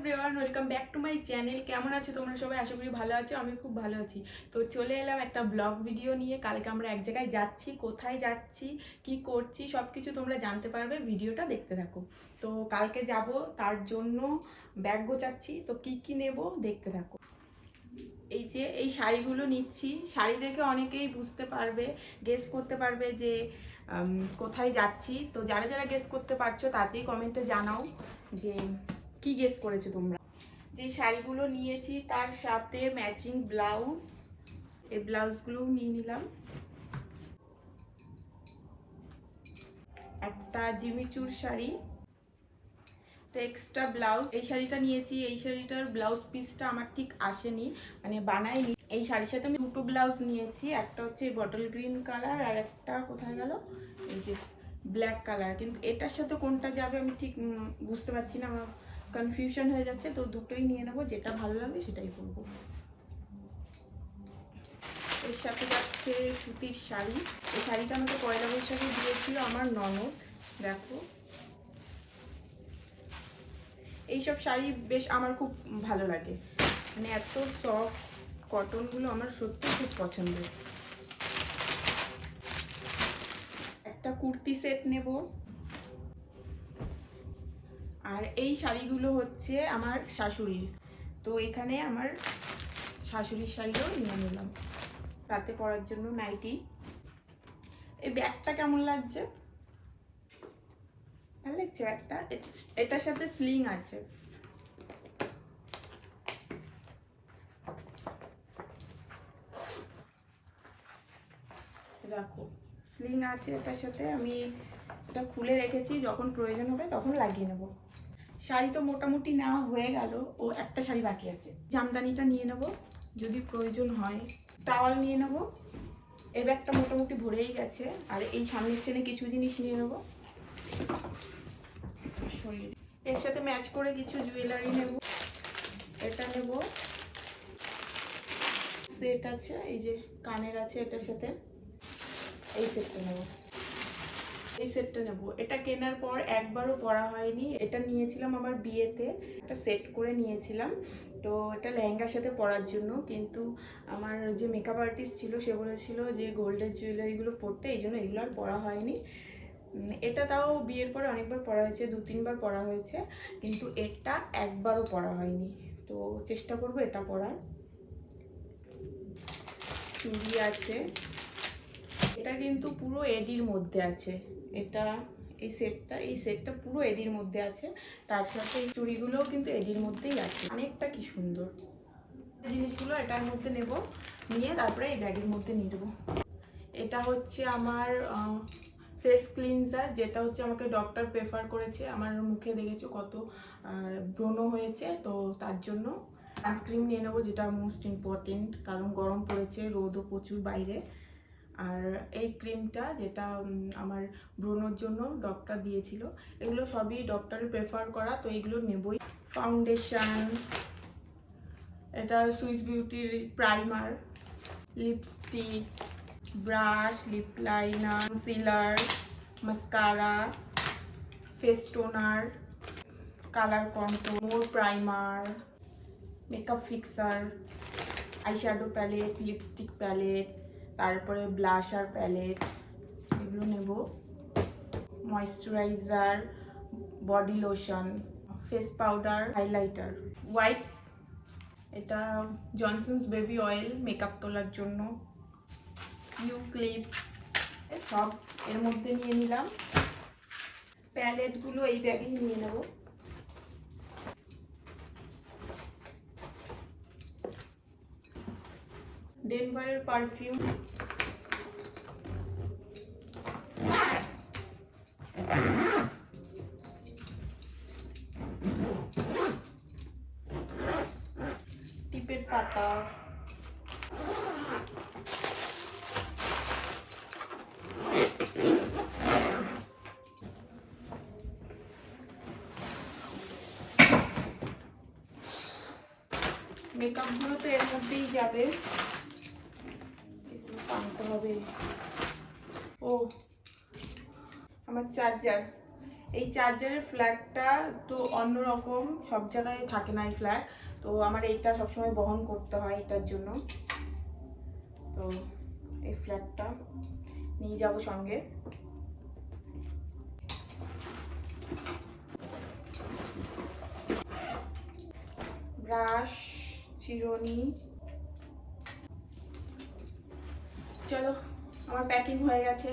Everyone welcome back to my channel কেমন আছো তোমরা সবাই? আশা করি ভালো আছো আমি খুব ভালো আছি। তো চলে এলাম একটা ব্লগ ভিডিও নিয়ে। কালকে আমরা এক জায়গায় যাচ্ছি, কোথায় যাচ্ছি, কি করছি সব কিছু তোমরা জানতে পারবে। ভিডিওটা দেখতে থাকো। তো কালকে যাব, তার জন্য ব্যাগ গোচাচ্ছি তো কি কি নেব দেখতে থাকো। এই যে, এই শাড়িগুলো নিচ্ছি। শাড়ি দেখে অনেকেই বুঝতে পারবে গেস করতে পারবে যে কোথায় যাচ্ছি। তো যারা যারা গেস করতে পারছ তাতেই কমেন্টে জানাও যে কি গেস করেছ তোমরা? যে শাড়িগুলো নিয়েছি তার সাথে ম্যাচিং ব্লাউজ এই ব্লাউজগুলোও নিয়ে নিলাম। একটা জিমিচুর শাড়ি। এক্সট্রা ব্লাউজ এই শাড়িটা নিয়েছি, এই শাড়িটার ব্লাউজ পিসটা আমার ঠিক আসেনি মানে বানাইনি এই শাড়ির সাথে আমি দুটো ব্লাউজ নিয়েছি, একটা হচ্ছে বটল গ্রিন কালার আর একটা কোথায় গেল? এই যে ব্ল্যাক কালার কিন্তু এটার সাথে কোনটা যাবে আমি ঠিক বুঝতে পারছি না। আমার কনফিউশন হয়ে যাচ্ছে, তো দুটোই নিয়ে নেব, যেটা ভালো লাগবে সেটাই পরবো এর সাথে যাচ্ছে সুতির শাড়ি। এই শাড়িটা আমাকে পয়লা বৈশাখে দিয়েছিল আমার ননদ, দেখো। এইসব শাড়ি বেশ আমার খুব ভালো লাগে। মানে এত সফট কটনগুলো আমার সত্যি খুব পছন্দের। একটা কুর্তি সেট নেব। আর এই শাড়িগুলো হচ্ছে আমার শাশুড়ির। তো এখানে আমার শাশুড়ির শাড়িও নিয়ে নিলাম। রাতে পরার জন্য নাইটি। এই ব্যাগটা কেমন লাগছে? ভালো লাগছে ব্যাগটা? এটার সাথে স্লিং আছে। দেখো স্লিং আছে এটার সাথে। আমি এটা খুলে রেখেছি, যখন প্রয়োজন হবে তখন লাগিয়ে নেব। শাড়ি তো মোটামুটি নেওয়া হয়ে গেল, ও একটা শাড়ি বাকি আছে। জামদানিটা নিয়ে নেব, যদি প্রয়োজন হয়। টাওয়াল নিয়ে নেব এই ব্যাগটা মোটামুটি ভরেই গেছে, আর এই সামনের চেনে কিছু জিনিস নিয়ে নেব। দিই। এর সাথে ম্যাচ করে কিছু জুয়েলারি নেব। এটা নেব। সেট আছে, এই যে কানের আছে এটার সাথে। এই সেটটা নেব। এই সেটটা নেব। এটা কেনার পর একবারও পরা হয়নি। এটা নিয়েছিলাম আমার বিয়েতে। একটা সেট করে নিয়েছিলাম। তো এটা লেহেঙ্গার সাথে পরার জন্য। কিন্তু আমার যে মেকআপ আর্টিস্ট ছিল, সে বলেছিল যে গোল্ডের জুয়েলারিগুলো পরতে। এই জন্য এগুলো আর পরা হয়নি। এটা তাও বিয়ের পরে অনেকবার পরা হয়েছে। দু, তিনবার পরা হয়েছে। কিন্তু এটা একবারও পরা হয়নি। তো চেষ্টা করব এটা পরার। চুড়ি আছে। এটা কিন্তু পুরো এডির মধ্যে আছে। এটা, এই সেটটা এই সেটটা পুরো এডির মধ্যে আছে। তার সাথে এই চুড়িগুলোও কিন্তু এডির মধ্যেই আছে। অনেকটা কি সুন্দর। জিনিসগুলো এটার মধ্যে নেব, নিয়ে তারপরে এই ব্যাগের মধ্যে নিয়ে দেবো এটা হচ্ছে আমার ফেস ক্লিনজার যেটা হচ্ছে আমাকে ডক্টর প্রেফার করেছে। আমার মুখে দেখেছ কত ব্রণ হয়েছে, তো তার জন্য সানস্ক্রিন নিয়ে নেব, যেটা মোস্ট ইম্পর্টেন্ট কারণ গরম পড়েছে, রোদও প্রচুর বাইরে। আর এই ক্রিমটা যেটা আমার ব্রণর জন্য ডক্টর দিয়েছিল, এগুলো সবই ডক্টরের প্রেফার করা, তো এগুলো নেবই। ফাউন্ডেশান এটা Swiss বিউটির primer lipstick brush lip liner concealer mascara face toner colour control primer makeup fixer eyeshadow palette lipstick palette তারপরে ব্লাশ আর প্যালেট, এগুলো নেব। Moisturiser, body lotion, face powder, highlighter. Whites, এটা জনসন্স বেবি অয়েল মেকআপ তোলার জন্য। You clip সব এর মধ্যে নিয়ে নিলাম। প্যালেটগুলো এই ব্যাগেই নিয়ে নেব। ডেনভারের পারফিউম টিপের পাতা মেকআপগুলো তো এর মধ্যেই যাবে একটু টানতে হবে ও, আমার চার্জার এই চার্জারের ফ্ল্যাগটা তো অন্যরকম, সব জায়গায় থাকে না এই ফ্ল্যাগ তো আমার এইটা সবসময় বহন করতে হয় এটার জন্য। তো এই ফ্ল্যাগটা নিয়ে যাব সঙ্গে। ব্রাশ চিরুনি। চলো আমার প্যাকিং হয়ে গেছে!